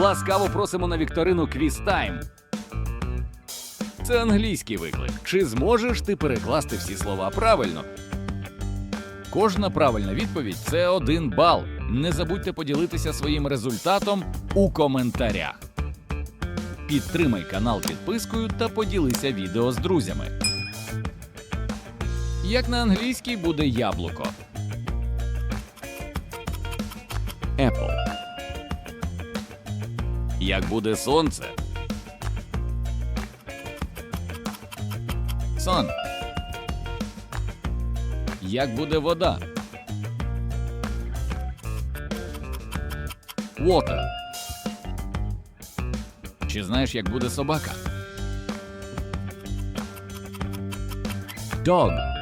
Ласкаво просимо на вікторину Quiz Time. Це англійський виклик. Чи зможеш ти перекласти всі слова правильно? Кожна правильна відповідь це один бал. Не забудьте поділитися своїм результатом у коментарях. Підтримай канал підпискою та поділися відео з друзями. Як на англійській буде яблуко? Як буде сонце? Sun. Як буде вода? Water. Чи знаєш, як буде собака? Dog.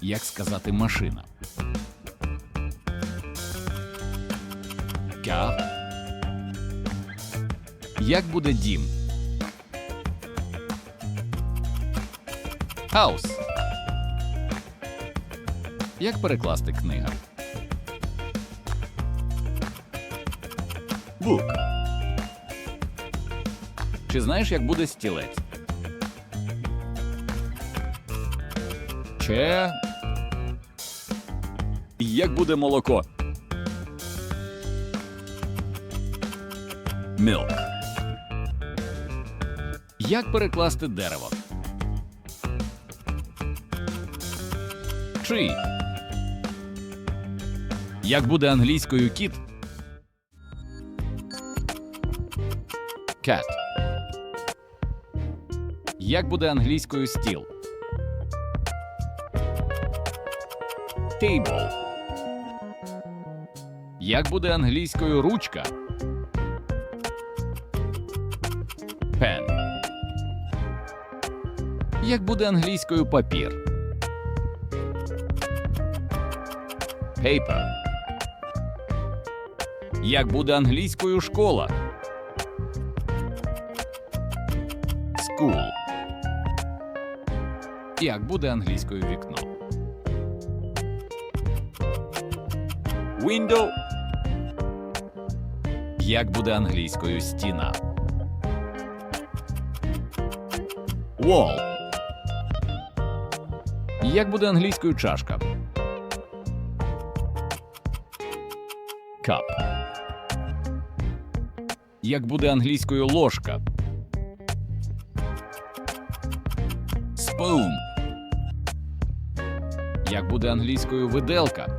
Як сказати машина? Car. Як буде дім? House. Як перекласти книга? Book. Чи знаєш, як буде стілець? Че. Як буде молоко? Milk. Як перекласти дерево? Tree. Як буде англійською кіт? Cat. Як буде англійською стіл? Table. Як буде англійською ручка? Як буде англійською папір? Paper. Як буде англійською школа? School. Як буде англійською вікно? Window. Як буде англійською стіна? Wall. Як буде англійською чашка? Cup. Як буде англійською ложка? Spoon. Як буде англійською виделка?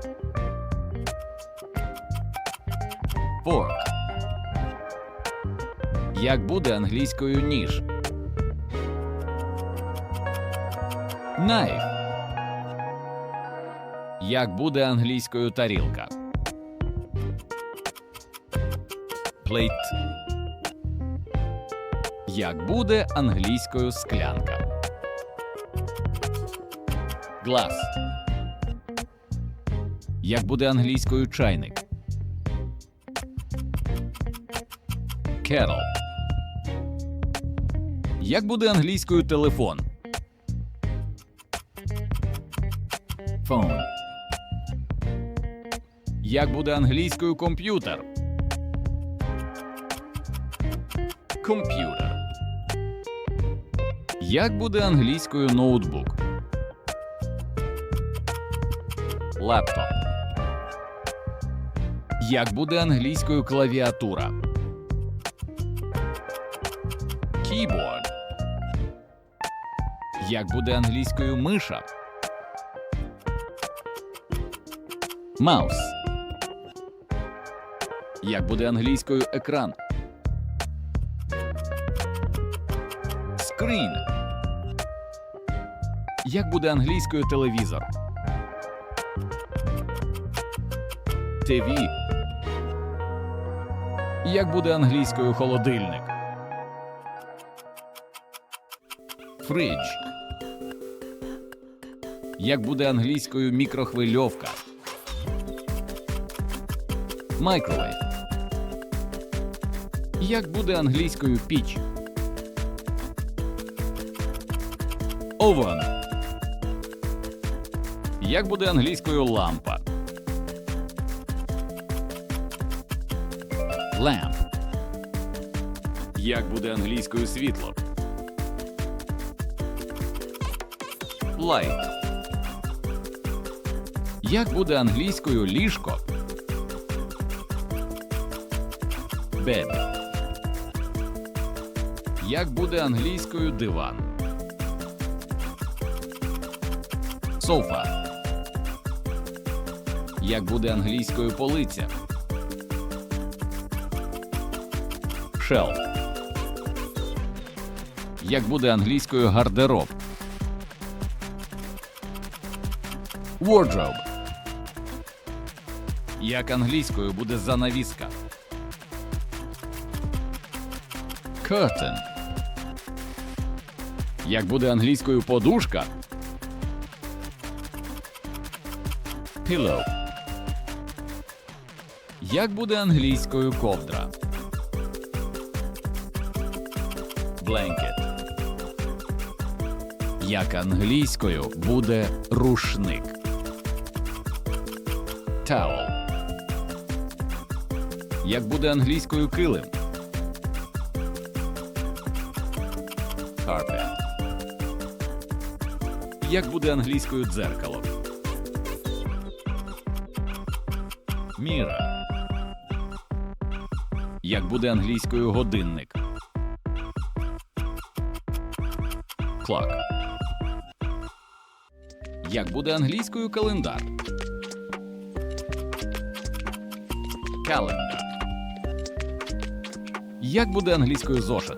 Fork. Як буде англійською ніж? Knife. Як буде англійською тарілка? Plate. Як буде англійською склянка? Glass. Як буде англійською чайник? Kettle. Як буде англійською телефон? Phone. Як буде англійською комп'ютер? Комп'ютер. Як буде англійською ноутбук? Лептоп. Як буде англійською клавіатура? Keyboard. Як буде англійською миша? Маус. Як буде англійською екран? Screen. Як буде англійською телевізор? TV. Як буде англійською холодильник? Фридж. Як буде англійською мікрохвильовка? Microwave. Як буде англійською піч? Oven. Як буде англійською лампа? Lamp. Як буде англійською світло? Light. Як буде англійською ліжко? Bed. Як буде англійською диван? Sofa. Як буде англійською полиця? Shelf. Як буде англійською гардероб? Wardrobe. Як англійською буде занавіска? Curtain. Як буде англійською подушка? Pillow. Як буде англійською ковдра? Blanket. Як англійською буде рушник? Towel. Як буде англійською килим? Carpet. Як буде англійською дзеркало? Міра. Як буде англійською годинник? Clock. Як буде англійською календар? Calendar. Як буде англійською зошит?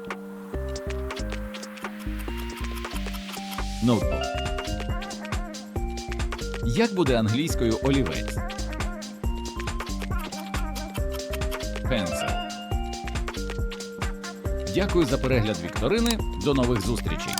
Ноутбук. Як буде англійською олівець? Пенсел. Дякую за перегляд вікторини. До нових зустрічей.